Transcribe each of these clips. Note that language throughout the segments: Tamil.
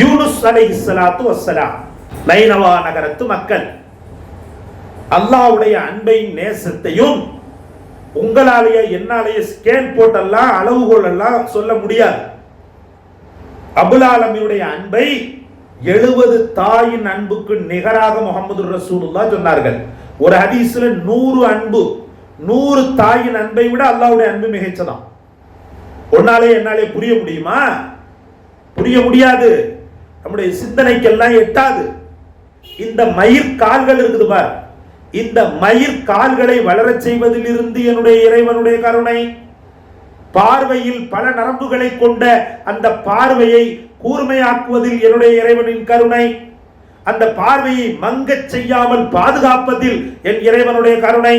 யூனுஸ் அலைஹிஸ்ஸலாத்து வஸ்ஸலாம் நைனவா நகரத்து மக்கள். அல்லாஹ்வுடைய அன்பையும் நேசத்தையும் உங்களாலேயே என்னாலேயே ஸ்கேல் போட்டெல்லாம் அளவுகோல் எல்லாம் சொல்ல முடியாது. அபுல் ஆலமியுடைய அன்பை எழுபது தாயின் அன்புக்கு நிகராக முகமது ரசூலுல்லா சொன்னார்கள். ஒரு ஹதீஸ்ல நூறு அன்பு நூறு தாயின் அன்பை விட அல்லாவுடைய அன்பு மிகச்சதான் ஒன்னாலே என்னாலே புரிய முடியுமா? புரிய முடியாது. நம்முடைய சிந்தனைக்கெல்லாம் எட்டாது. இந்த மயிர் கால்கள் இருக்குது பார். இந்த மயிர் கால்களை வளரச் செய்வதிலிருந்து என்னுடைய இறைவனுடைய கருணை. பார்வையில் பல நரம்புகளை கொண்ட அந்த பார்வையை கூர்மையாக்குவதில் என்னுடைய இறைவனின் கருணை. அந்த பார்வையை மங்கச் செய்யாமல் பாதுகாப்பதில் என் இறைவனுடைய கருணை.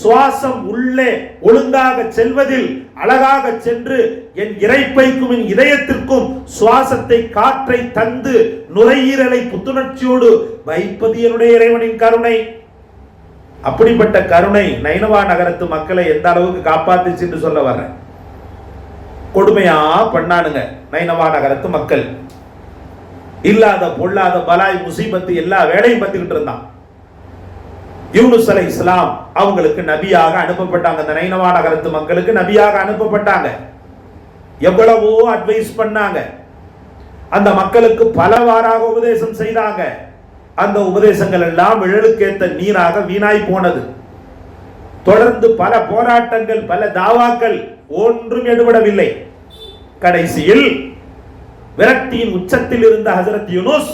சுவாசம் உள்ளே ஒழுங்காக செல்வதில் அழகாக சென்று என் இறைப்பைக்கும் என் இதயத்திற்கும் சுவாசத்தை காற்றை தந்து நுரையீரலை புத்துணர்ச்சியோடு வைப்பது என்னுடைய இறைவனின் கருணை. அப்படிப்பட்ட கருணை நைனவா நகரத்து மக்களை எந்த அளவுக்கு காப்பாத்துச்சுன்னு சொல்ல வர்றேன். கொடுமையா பண்ணானுங்க நைனவா நகரத்து மக்கள். இல்லாத பொல்லாத பலாய் முசீபத்து எல்லா வேலையும் பத்துக்கிட்டு இருந்தான். யூனுஸ் அலை இஸ்லாம் அவங்களுக்கு நபியாக அனுப்பப்பட்டாங்க. அந்த நைனவா நகரத்து மக்களுக்கு நபியாக அனுப்பப்பட்டாங்க. எவ்வளவோ அட்வைஸ் பண்ணாங்க. அந்த மக்களுக்கு பலவாறாக உபதேசம் செய்தாங்க. அந்த உபதேசங்கள் எல்லாம் விழலுக்கேத்த நீராக வீணாய் போனது. தொடர்ந்து பல போராட்டங்கள் பல தாவாக்கள் ஒன்றும் எடுபடவில்லை. கடைசியில் விரக்தியின் உச்சத்தில் இருந்த ஹசரத் யூனுஸ்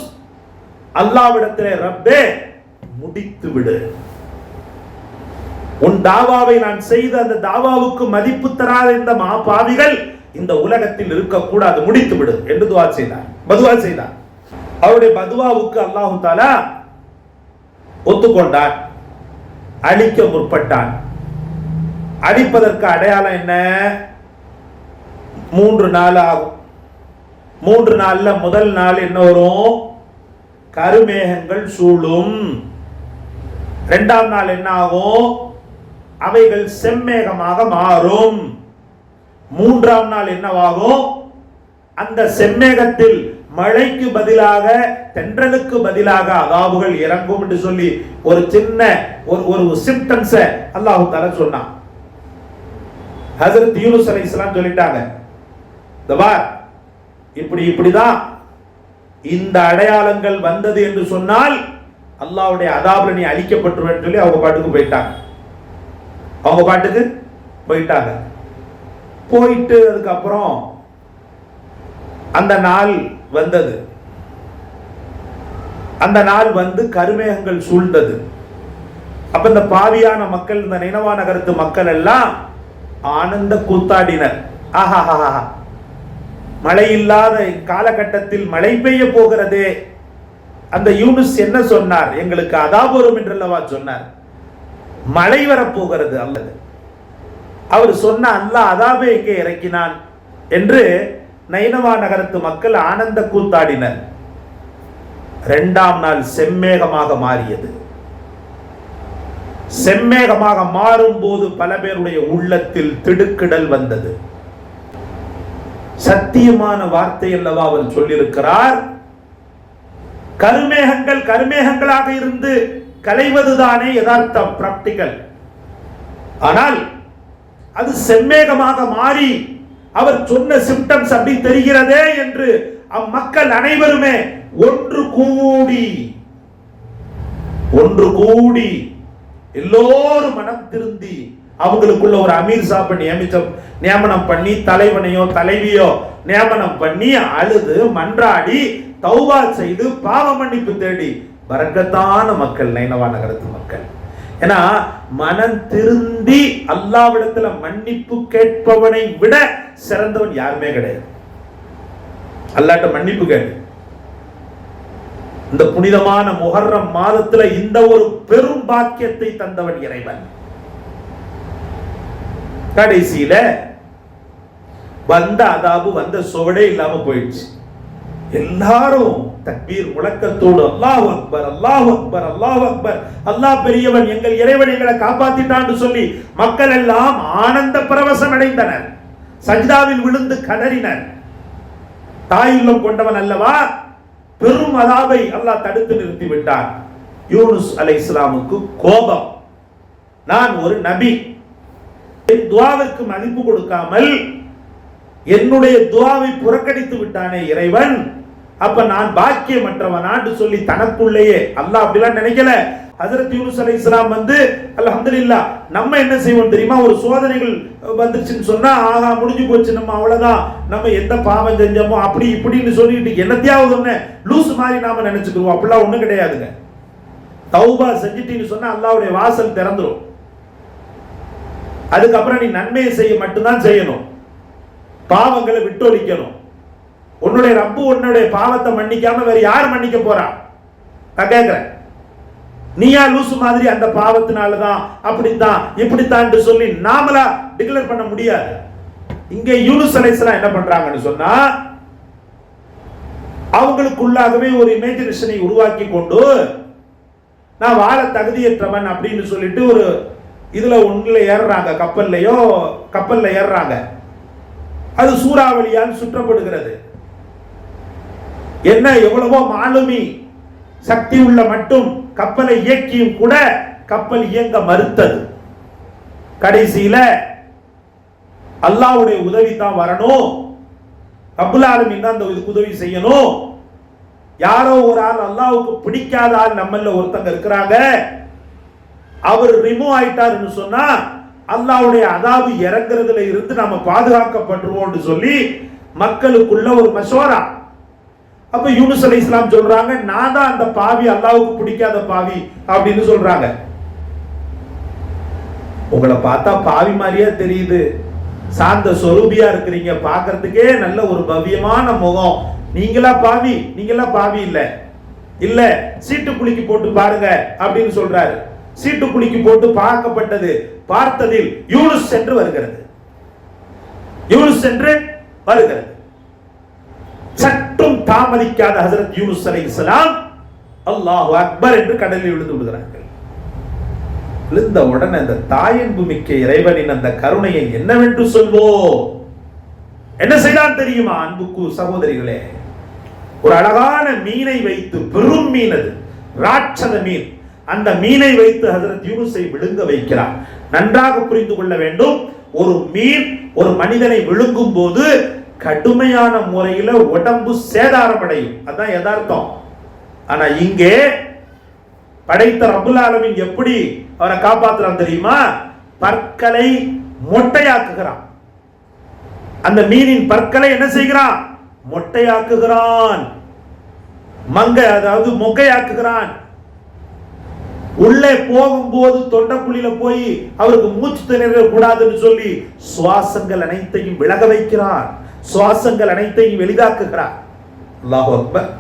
அல்லாவிடத்திலே ரப்பே முடித்து விடு உன் தாவாவை நான் செய்த அந்த தாவாவுக்கு மதிப்பு தராத இந்த மாபாவிகள் இந்த உலகத்தில் இருக்கக்கூடாது. முடித்து விடு என்று துவா செய்தார். பதுவா செய்தார். அவருடைய பதுவாவுக்கு அல்லாஹு தாலா ஒத்துக்கொண்டான். அழிக்க முற்பட்டான். அழிப்பதற்கு அடையாளம் என்ன? மூன்று நாள் ஆகும். மூன்று நாள்ல முதல் நாள் என்ன வரும்? கருமேகங்கள் சூழும். ரெண்டாம் நாள் என்ன ஆகும் அவைகள் செம்மேகமாக மாறும். மூன்றாம் நாள் என்னவாகும்? அந்த செம்மேகத்தில் மழைக்கு பதிலாக தென்றலுக்கு பதிலாக அதாவுகள் இறங்கும் என்று சொல்லி ஒரு சின்ன ஒரு ஒரு சிம்டம்ஸ அல்லாஹு தர சொன்னான். ஹசரத் யூனுஸ் அலைஹிஸ்ஸலாம் சொல்லிட்டாங்க இந்த இப்படி இப்படிதான் இந்த அடையாளங்கள் வந்தது என்று சொன்னால் அல்லாவுடைய அதாபில் நீ அழிக்கப்பட்டுருவேன்னு சொல்லி அவங்க பாட்டுக்கு போயிட்டாங்க. அவங்க பாட்டுக்கு போயிட்டாங்க. போயிட்டு அதுக்கப்புறம் அந்த நாள் வந்தது. அந்த நாள் வந்து கருமேகங்கள் சூழ்ந்தது. அப்ப இந்த பாவியான மக்கள் இந்த நினைவா நகரத்து மக்கள் எல்லாம் ஆனந்த கூத்தாடினர். ஆஹா மழை இல்லாத காலகட்டத்தில் மழை பெய்ய போகிறதே. அந்த யூனுஸ் என்ன சொன்னார்? எங்களுக்கு அதாபுரம் என்றல்லவா சொன்னார். மழை வரப்போகிறது அல்லது. அவர் சொன்ன அல்லா அதாபே இங்கே இறக்கினான் என்று நைனவா நகரத்து மக்கள் ஆனந்த கூத்தாடினர். இரண்டாம் நாள் செம்மேகமாக மாறியது. செம்மேகமாக மாறும் போது பல பேருடைய உள்ளத்தில் திடுக்கிடல் வந்தது. சத்தியமான வார்த்தை அல்லவா அவர் சொல்லியிருக்கிறார்? கருமேகங்கள் கருமேகங்களாக இருந்து கலைவதுதானே யதார்த்தம் பிராக்டிக்கல் ஆனால் அது செம்மேகமாக மாறி அவர் சொன்ன சிம்டம்ஸ் அப்படி தெரிகிறதே என்று அம்மக்கள் அனைவருமே ஒன்று கூடி ஒன்று கூடி எல்லோரும் மனம் திருந்தி அவங்களுக்குள்ள ஒரு அமீர் சாப்பை நியமிச்சம் நியமனம் பண்ணி தலைவனையோ தலைவியோ நியமனம் பண்ணி அழுது மன்றாடி தௌபா செய்து பாவ மன்னிப்பு தேடி பரக்கத்தான மக்கள் நைனவா நகரத்து மக்கள். ஏன்னா மனம் திருந்தி அல்லாவிடத்துல மன்னிப்பு கேட்பவனை விட சிறந்தவன் யாருமே கிடையாது. அல்லாட்ட மன்னிப்பு கேட்டு இந்த புனிதமான முகர்ரம் மாதத்துல இந்த ஒரு பெரும் பாக்கியத்தை தந்தவன் இறைவன். கடைசியில வந்த அதாபு வந்த சுவடே இல்லாம போயிடுச்சு. எல்லாரும் தக்பீர் முழக்கத்தோடு அல்லாஹ் அக்பர் அல்லாஹ் அக்பர் அல்லாஹ் அக்பர். அல்லாஹ் பெரியவன் எங்கள் இறைவன் எங்களை காப்பாத்திட்டான்னு சொல்லி மக்கள் எல்லாம் ஆனந்த பரவசம் அடைந்தனர். சஜ்தாவில் விழுந்து கதறினர். தாயுள்ளம் கொண்டவன் அல்லவா? பெரும் அதாவை அல்லாஹ் தடுத்து நிறுத்தி விட்டான். யூனுஸ் அலை இஸ்லாமுக்கு கோபம். நான் ஒரு நபி. என் துவாவிற்கு மதிப்பு கொடுக்காமல் என்னுடைய துவாவை புறக்கணித்து விட்டானே இறைவன். அப்ப நான் பாக்கியமற்றவனான்னு சொல்லி தனக்குள்ளேயே அல்லாஹ் அப்படிலாம் நினைக்கல. ஹசரத் யூனுஸ் அலி இஸ்லாம் வந்து அல்ஹம்துலில்லாஹ் நம்ம என்ன செய்வோம் தெரியுமா? ஒரு சோதனைகள் வந்துருச்சுன்னு சொன்னா ஆகா முடிஞ்சு போச்சு நம்ம அவ்வளவுதான். நம்ம எந்த பாவம் செஞ்சோமோ அப்படி இப்படின்னு சொல்லிட்டு என்னத்தையாவது ஒன்று லூஸ் மாதிரி நாம நினைச்சுக்கிறோம் அப்படிலாம் ஒண்ணும் கிடையாதுங்க. தௌபா செஞ்சிட்டின்னு சொன்னா அல்லாவுடைய வாசல் திறந்துடும் அதுக்கப்புறம் நீ நன்மையை செய்ய மட்டும்தான் செய்யணும். பாவங்களை விட்டொழிக்கணும். உன்னுடைய ரப்பு உன்னுடைய பாவத்தை மன்னிக்காம வேற யார் மன்னிக்க போறா? நான் கேட்கிறேன் நீயா லூசு மாதிரி அந்த பாவத்தினால தான் அப்படித்தான் இப்படித்தான் சொல்லி நாமளா டிக்ளேர் பண்ண முடியாது. இங்க யூனுஸ் அலைஸ்லாம் என்ன பண்றாங்கன்னு சொன்னா அவங்களுக்குள்ளாகவே ஒரு இமேஜினேஷனை உருவாக்கி கொண்டு நான் வாழ தகுதியற்றவன் அப்படின்னு சொல்லிட்டு ஒரு இதுல ஒண்ணுல ஏறுறாங்க கப்பல்லையோ கப்பல்ல ஏறுறாங்க. அது சூறாவளியால் சுற்றப்படுகிறது. என்ன எவ்வளவோ மாலுமி சக்தி உள்ள மட்டும் கப்பலை இயக்கியும் கூட கப்பல் இயங்க மறுத்தது. கடைசியில அல்லாஹ்வுடைய உதவி தான் வரணும் ரப்புல் தான் அந்த உதவி செய்யணும். யாரோ ஒரு ஆள் அல்லாவுக்கு பிடிக்காத ஆள் நம்மள ஒருத்தங்க இருக்கிறாங்க. அவர் ரிமூவ் ஆயிட்டாருன்னு சொன்னா அல்லாவுடைய அதாவு இறங்குறதுல இருந்து நாம பாதுகாக்கப்பட்டுருவோம்னு சொல்லி மக்களுக்குள்ள ஒரு மசோரா அப்ப யூனுஸ் அலி இஸ்லாம் சொல்றாங்க நான் தான் அந்த பாவி அல்லாவுக்கு பிடிக்காத பாவி அப்படின்னு சொல்றாங்க. உங்களை பார்த்தா பாவி மாதிரியே தெரியுது. சாந்த சொரூபியா இருக்கிறீங்க பாக்குறதுக்கே நல்ல ஒரு பவ்யமான முகம். நீங்களா பாவி? நீங்களா பாவி இல்ல. இல்ல சீட்டு குலுக்கி போட்டு பாருங்க அப்படின்னு சொல்றாரு. சீட்டு குலுக்கி போட்டு பார்க்கப்பட்டது. பார்த்ததில் யூனுஸ் சென்று வருகிறது. யூனுஸ் சென்று வருகிறது. சற்றும் தாமதிக்காத ஹசரத் யூனுஸ் அலைஹிஸ்ஸலாம் அல்லாஹு அக்பர் என்று கடலில் விழுந்து விடுகிறார்கள். விழுந்த உடனே அந்த தாயன்பு மிக்க இறைவனின் அந்த கருணையை என்னவென்று சொல்வோம்? என்ன செய்தான் தெரியுமா அன்புக்கு சகோதரிகளே? ஒரு அழகான மீனை வைத்து பெரும் மீன் அது. ராட்சத மீன். அந்த மீனை வைத்து ஹசரத் யூனுஸை விழுங்க வைக்கிறார். நன்றாக புரிந்து கொள்ள வேண்டும். ஒரு மீன் ஒரு மனிதனை விழுங்கும் போது கடுமையான முறையில் உடம்பு சேதாரம் அடையும் அதான் யதார்த்தம். ஆனா இங்கே படைத்த ரபுல் ஆலமின் எப்படி அவரை காப்பாத்துறான் தெரியுமா? பற்களை மொட்டையாக்குகிறான். அந்த மீனின் பற்களை என்ன செய்கிறான்? மொட்டையாக்குகிறான். மங்கை அதாவது மொக்கையாக்குகிறான். உள்ளே போகும்போது தொண்டக்குழியில போய் அவருக்கு மூச்சு திணற கூடாதுன்னு சொல்லி சுவாசங்கள் அனைத்தையும் விலக வைக்கிறான் சுவாசங்கள் அனைத்தையும் எளிதாக்குகிறார். அல்லாஹ் அக்பர்.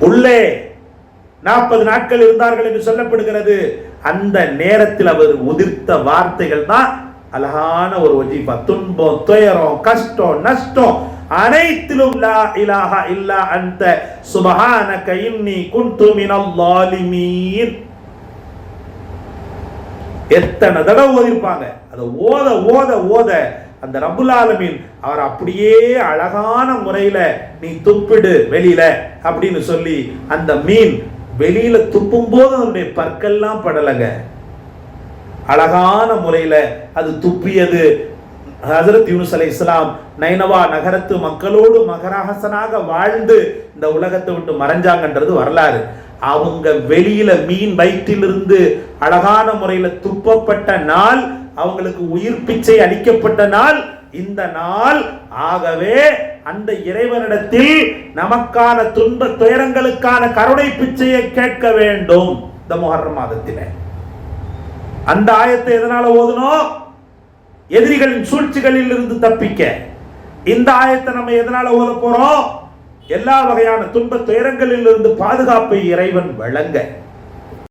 உள்ளே நாற்பது நாட்கள் இருந்தார்கள் என்று சொல்லப்படுகிறது. அந்த நேரத்தில் அவர் உதிர்த்த வார்த்தைகள் தான் அழகான ஒரு வஜீஃபா துன்பம் துயரம் கஷ்டம் நஷ்டம் அனைத்திலும் லா இலாஹா இல்லா அந்த சுபஹானக இன்னி குன்து மினல் லாலிமீன் எத்தனை தடவை ஓதிருப்பாங்க? அதை ஓத ஓத ஓத. அந்த ரபுல் ஆலமீன் அவர் அப்படியே அழகான முறையில நீ துப்பிடு வெளியில அப்படின்னு சொல்லி அந்த மீன் வெளியில துப்பும் போது அதனுடைய பற்கள்லாம் படலைங்க. அழகான முறையில அது துப்பியது ஹசரத் யூனுஸ் அலை இஸ்லாம் நைனவா நகரத்து மக்களோடு மகரஹசனாக வாழ்ந்து இந்த உலகத்தை விட்டு மறைஞ்சாங்கன்றது வரலாறு. அவங்க வெளியில மீன் வயிற்றிலிருந்து அழகான முறையில துப்பப்பட்ட நாள் அவங்களுக்கு உயிர் பிச்சை அளிக்கப்பட்ட நாள் இந்த நாள் ஆகவே அந்த இறைவனிடத்தில் நமக்கான துன்ப துயரங்களுக்கான கருணை பிச்சையை கேட்க வேண்டும். இந்த முஹர்ரம் மாதத்திலே. அந்த ஆயத்தை எதனால ஓதுனோ எதிரிகளின் சூழ்ச்சிகளில் இருந்து தப்பிக்க. இந்த ஆயத்தை நம்ம எதனால ஓத போறோம்? எல்லா வகையான துன்ப துயரங்களில் இருந்து பாதுகாப்பை இறைவன் வழங்க.